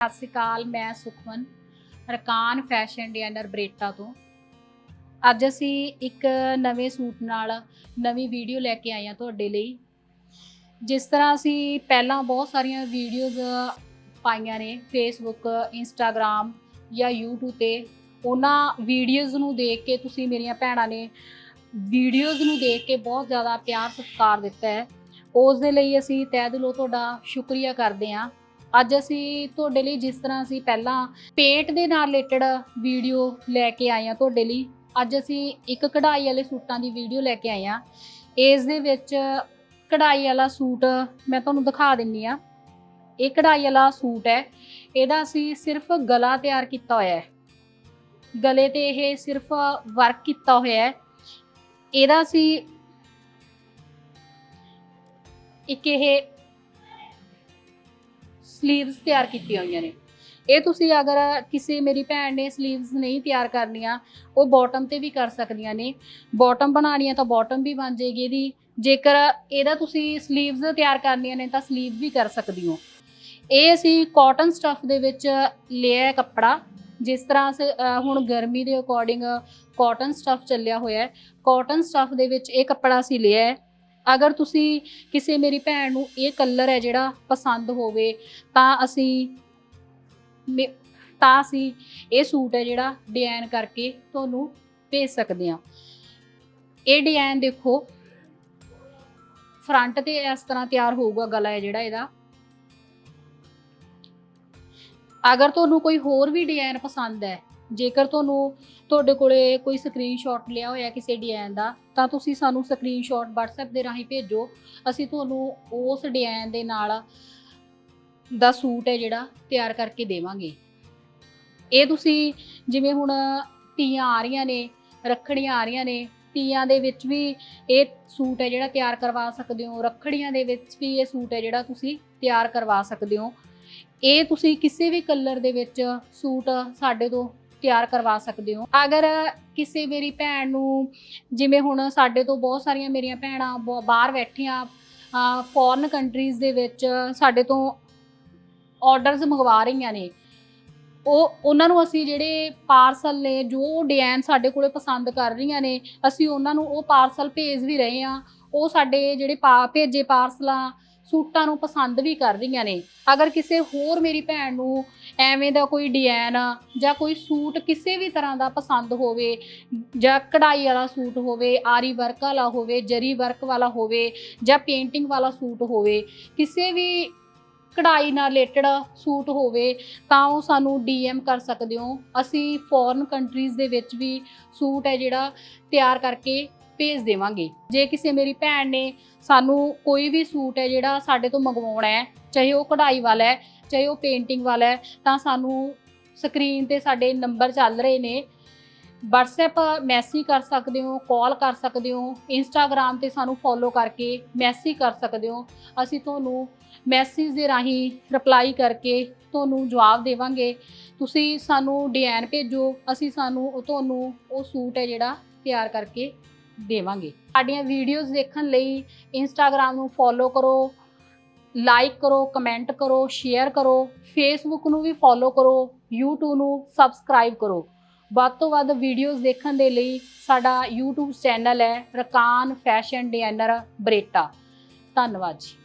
ਸਤਿ ਸ਼੍ਰੀ ਅਕਾਲ, ਮੈਂ ਸੁਖਮਨ, ਰਕਾਨ ਫੈਸ਼ਨ ਡਿਜ਼ਾਈਨਰ ਬਰੇਟਾ ਤੋਂ। ਅੱਜ ਅਸੀਂ ਇੱਕ ਨਵੇਂ ਸੂਟ ਨਾਲ ਨਵੀਂ ਵੀਡੀਓ ਲੈ ਕੇ ਆਏ ਹਾਂ ਤੁਹਾਡੇ ਲਈ। ਜਿਸ ਤਰ੍ਹਾਂ ਅਸੀਂ ਪਹਿਲਾਂ ਬਹੁਤ ਸਾਰੀਆਂ ਵੀਡੀਓਜ਼ ਪਾਈਆਂ ਨੇ ਫੇਸਬੁੱਕ ਇੰਸਟਾਗ੍ਰam ਜਾਂ YouTube ਤੇ। ਉਹਨਾਂ ਵੀਡੀਓਜ਼ ਨੂੰ ਦੇਖ ਕੇ ਤੁਸੀਂ ਮੇਰੀਆਂ ਭੈਣਾਂ ਨੇ ਵੀਡੀਓਜ਼ ਨੂੰ ਦੇਖ ਕੇ ਬਹੁਤ ਜ਼ਿਆਦਾ ਪਿਆਰ ਸਤਿਕਾਰ ਦਿੱਤਾ ਹੈ। ਉਸ ਦੇ ਲਈ ਅਸੀਂ ਤਹਿ ਦਿਲੋਂ ਤੁਹਾਡਾ ਸ਼ੁਕਰੀਆ ਕਰਦੇ ਹਾਂ। ਅੱਜ ਅਸੀਂ ਤੁਹਾਡੇ ਲਈ ਜਿਸ ਤਰ੍ਹਾਂ ਅਸੀਂ ਪਹਿਲਾਂ ਪੇਟ ਦੇ ਨਾਲ ਰਿਲੇਟਡ ਵੀਡੀਓ ਲੈ ਕੇ ਆਏ ਹਾਂ ਤੁਹਾਡੇ ਲਈ, ਅੱਜ ਅਸੀਂ ਇੱਕ ਕਢਾਈ ਵਾਲੇ ਸੂਟਾਂ ਦੀ ਵੀਡੀਓ ਲੈ ਕੇ ਆਏ ਹਾਂ। ਇਸ ਦੇ ਵਿੱਚ ਕਢਾਈ ਵਾਲਾ ਸੂਟ ਮੈਂ ਤੁਹਾਨੂੰ ਦਿਖਾ ਦਿੰਨੀ ਆ ਇਹ ਕਢਾਈ ਵਾਲਾ ਸੂਟ ਹੈ, ਇਹਦਾ ਅਸੀਂ ਸਿਰਫ ਗਲਾ ਤਿਆਰ ਕੀਤਾ ਹੋਇਆ ਹੈ। ਗਲੇ ਤੇ ਇਹ ਸਿਰਫ ਵਰਕ ਕੀਤਾ ਹੋਇਆ ਹੈ। ਇਹਦਾ ਅਸੀਂ ਇੱਕ ਇਹ ਸਲੀਵਸ ਤਿਆਰ ਕੀਤੀਆਂ ਹੋਈਆਂ ਨੇ। ਇਹ ਤੁਸੀਂ ਅਗਰ ਕਿਸੇ ਮੇਰੀ ਭੈਣ ਨੇ ਸਲੀਵਸ ਨਹੀਂ ਤਿਆਰ ਕਰਨੀਆਂ, ਉਹ ਬਾਟਮ ਤੇ ਵੀ ਕਰ ਸਕਦੀਆਂ ਨੇ। ਬਾਟਮ ਬਣਾਉਣੀਆਂ ਤਾਂ ਬਾਟਮ ਵੀ ਬਣ ਜਾਏਗੀ ਇਹਦੀ। ਜੇਕਰ ਇਹਦਾ ਤੁਸੀਂ ਸਲੀਵਸ ਤਿਆਰ ਕਰਨੀਆਂ ਨੇ ਤਾਂ ਸਲੀਵ ਵੀ ਕਰ ਸਕਦੀ ਹੋ। ਇਹ ਅਸੀਂ ਕਾਟਨ ਸਟਫ ਦੇ ਵਿੱਚ ਲਿਆ ਕੱਪੜਾ। ਜਿਸ ਤਰ੍ਹਾਂ ਸ- ਹੁਣ ਗਰਮੀ ਦੇ ਅਕੋਰਡਿੰਗ ਕਾਟਨ ਸਟਫ ਚੱਲਿਆ ਹੋਇਆ ਹੈ। ਕਾਟਨ ਸਟਫ ਦੇ ਵਿੱਚ ਇਹ ਕੱਪੜਾ ਅਸੀਂ ਲਿਆ ਹੈ। ਅਗਰ ਤੁਸੀਂ ਕਿਸੇ ਮੇਰੀ ਭੈਣ ਨੂੰ ਇਹ ਕਲਰ ਹੈ ਜਿਹੜਾ ਪਸੰਦ ਹੋਵੇ, ਤਾਂ ਅਸੀਂ ਮੇ- ਤਾਂ ਅਸੀਂ ਇਹ ਸੂਟ ਹੈ ਜਿਹੜਾ ਡਿਜ਼ਾਈਨ ਕਰਕੇ ਤੁਹਾਨੂੰ ਭੇਜ ਸਕਦੇ ਹਾਂ। ਇਹ ਡਿਜ਼ਾਈਨ ਦੇਖੋ ਫਰੰਟ ਤੇ ਇਸ ਤਰ੍ਹਾਂ ਤਿਆਰ ਹੋਊਗਾ ਗਲਾ ਹੈ ਜਿਹੜਾ ਇਹਦਾ। ਅਗਰ ਤੁਹਾਨੂੰ ਕੋਈ ਹੋਰ ਵੀ ਡਿਜ਼ਾਈਨ ਪਸੰਦ ਹੈ ਜੇਕਰ ਤੁਹਾਨੂੰ ਤੁਹਾਡੇ ਕੋਲੇ ਕੋਈ ਸਕਰੀਨਸ਼ਾਟ ਲਿਆ ਹੋਇਆ ਕਿਸੇ ਡਿਜ਼ਾਈਨ ਦਾ, ਤਾਂ ਤੁਸੀਂ ਸਾਨੂੰ ਸਕਰੀਨਸ਼ਾਟ WhatsApp ਦੇ ਰਾਹੀਂ ਭੇਜੋ। ਅਸੀਂ ਤੁਹਾਨੂੰ ਉਸ ਡਿਜ਼ਾਈਨ ਦੇ ਨਾਲ ਦਾ ਸੂਟ ਹੈ ਜਿਹੜਾ ਤਿਆਰ ਕਰਕੇ ਦੇਵਾਂਗੇ। ਇਹ ਤੁਸੀਂ ਜਿਵੇਂ ਹੁਣ ਤੀਆਂ ਆ ਰਹੀਆਂ ਨੇ, ਰੱਖੜੀਆਂ ਆ ਰਹੀਆਂ ਨੇ, ਤੀਆਂ ਦੇ ਵਿੱਚ ਵੀ ਇਹ ਸੂਟ ਹੈ ਜਿਹੜਾ ਤਿਆਰ ਕਰਵਾ ਸਕਦੇ ਹੋ। ਰੱਖੜੀਆਂ ਦੇ ਵਿੱਚ ਵੀ ਇਹ ਸੂਟ ਹੈ ਜਿਹੜਾ ਤੁਸੀਂ ਤਿਆਰ ਕਰਵਾ ਸਕਦੇ ਹੋ। ਇਹ ਤੁਸੀਂ ਕਿਸੇ ਵੀ ਕਲਰ ਦੇ ਵਿੱਚ ਸੂਟ ਸਾਡੇ ਤੋਂ ਤਿਆਰ ਕਰਵਾ ਸਕਦੇ ਹੋ। ਅਗਰ ਕਿਸੇ ਮੇਰੀ ਭੈਣ ਨੂੰ ਜਿਵੇਂ ਹੁਣ ਸਾਡੇ ਤੋਂ ਬਹੁਤ ਸਾਰੀਆਂ ਮੇਰੀਆਂ ਭੈਣਾਂ ਬ- ਬਾਹਰ ਬੈਠੀਆਂ ਫੋਰਨ ਕੰਟਰੀਜ਼ ਦੇ ਵਿੱਚ ਸਾਡੇ ਤੋਂ ਆਰਡਰਸ ਮੰਗਵਾ ਰਹੀਆਂ ਨੇ, ਉਹ, ਉਹਨਾਂ ਨੂੰ ਅਸੀਂ ਜਿਹੜੇ ਪਾਰਸਲ ਨੇ, ਜੋ ਡਿਜ਼ਾਈਨ ਸਾਡੇ ਕੋਲੇ ਪਸੰਦ ਕਰ ਰਹੀਆਂ ਨੇ, ਅਸੀਂ ਉਹਨਾਂ ਨੂੰ ਉਹ ਪਾਰਸਲ ਭੇਜ ਵੀ ਰਹੇ ਆ ਉਹ ਸਾਡੇ ਜਿਹੜੇ ਪਾ, ਭੇਜੇ ਪਾਰਸਲਾਂ ਸੂਟਾਂ ਨੂੰ ਪਸੰਦ ਵੀ ਕਰ ਰਹੀਆਂ ਨੇ। ਅਗਰ ਕਿਸੇ ਹੋਰ ਮੇਰੀ ਭੈਣ ਨੂੰ ਐਵੇਂ ਦਾ ਕੋਈ ਡਿਜ਼ਾਈਨ ਜਾਂ ਕੋਈ ਸੂਟ ਕਿਸੇ ਵੀ ਤਰ੍ਹਾਂ ਦਾ ਪਸੰਦ ਹੋਵੇ, ਜਾਂ ਕਢਾਈ ਵਾਲਾ ਸੂਟ ਹੋਵੇ, ਆਰੀ ਵਰਕ ਵਾਲਾ ਹੋਵੇ, ਜਰੀ ਵਰਕ ਵਾਲਾ ਹੋਵੇ, ਜਾਂ ਪੇਂਟਿੰਗ ਵਾਲਾ ਸੂਟ ਹੋਵੇ, ਕਿਸੇ ਵੀ ਕਢਾਈ ਨਾਲ ਰਿਲੇਟਡ ਸੂਟ ਹੋਵੇ, ਤਾਂ ਉਹ ਸਾਨੂੰ ਡੀਐਮ ਕਰ ਸਕਦੇ ਹੋ। ਅਸੀਂ ਫੋਰਨ ਕੰਟਰੀਜ਼ ਦੇ ਵਿੱਚ ਵੀ ਸੂਟ ਹੈ ਜਿਹੜਾ ਤਿਆਰ ਕਰਕੇ ਭੇਜ ਦੇਵਾਂਗੇ। ਜੇ ਕਿਸੇ ਮੇਰੀ ਭੈਣ ਨੇ ਸਾਨੂੰ ਕੋਈ ਵੀ ਸੂਟ ਹੈ ਜਿਹੜਾ ਸਾਡੇ ਤੋਂ ਮੰਗਵਾਉਣਾ ਹੈ, ਚਾਹੇ ਉਹ ਕਢਾਈ ਵਾਲਾ ਹੈ, ਚਾਹੇ ਉਹ ਪੇਂਟਿੰਗ ਵਾਲਾ ਹੈ, ਤਾਂ ਸਾਨੂੰ ਸਕਰੀਨ ਤੇ ਸਾਡੇ ਨੰਬਰ ਚੱਲ ਰਹੇ ਨੇ। WhatsApp ਮੈਸੇਜ ਕਰ ਸਕਦੇ ਹੋ ਕਾਲ ਕਰ ਸਕਦੇ ਹੋ, Instagram ਤੇ ਸਾਨੂੰ ਫੋਲੋ ਕਰਕੇ ਮੈਸੇਜ ਕਰ ਸਕਦੇ ਹੋ। ਅਸੀਂ ਤੁਹਾਨੂੰ ਮੈਸੇਜ ਦੇ ਰਾਹੀਂ ਰਿਪਲਾਈ ਕਰਕੇ ਤੁਹਾਨੂੰ ਜਵਾਬ ਦੇਵਾਂਗੇ। ਤੁਸੀਂ ਸਾਨੂੰ ਡਿਜ਼ਾਈਨ ਭੇਜੋ, ਅਸੀਂ ਸਾਨੂੰ ਉਹ ਤੁਹਾਨੂੰ ਉਹ ਸੂਟ ਹੈ ਜਿਹੜਾ ਤਿਆਰ ਕਰਕੇ ਦੇਵਾਂਗੇ। ਸਾਡੀਆਂ ਵੀਡੀਓਜ਼ ਦੇਖਣ ਲਈ ਇੰਸਟਾਗ੍ਰam ਨੂੰ ਫੋਲੋ ਕਰੋ ਲਾਈਕ ਕਰੋ ਕਮੈਂਟ ਕਰੋ ਸ਼ੇਅਰ ਕਰੋ ਫੇਸਬੁੱਕ ਨੂੰ ਵੀ ਫੋਲੋ ਕਰੋ, YouTube ਨੂੰ ਸਬਸਕ੍ਰਾਈਬ ਕਰੋ। ਵੱਧ ਤੋਂ ਵੱਧ ਵੀਡੀਓਜ਼ ਦੇਖਣ ਦੇ ਲਈ ਸਾਡਾ YouTube ਚੈਨਲ ਹੈ ਰਕਾਨ ਫੈਸ਼ਨ ਡਿਜ਼ਾਈਨਰ ਬਰੇਟਾ। ਧੰਨਵਾਦ ਜੀ।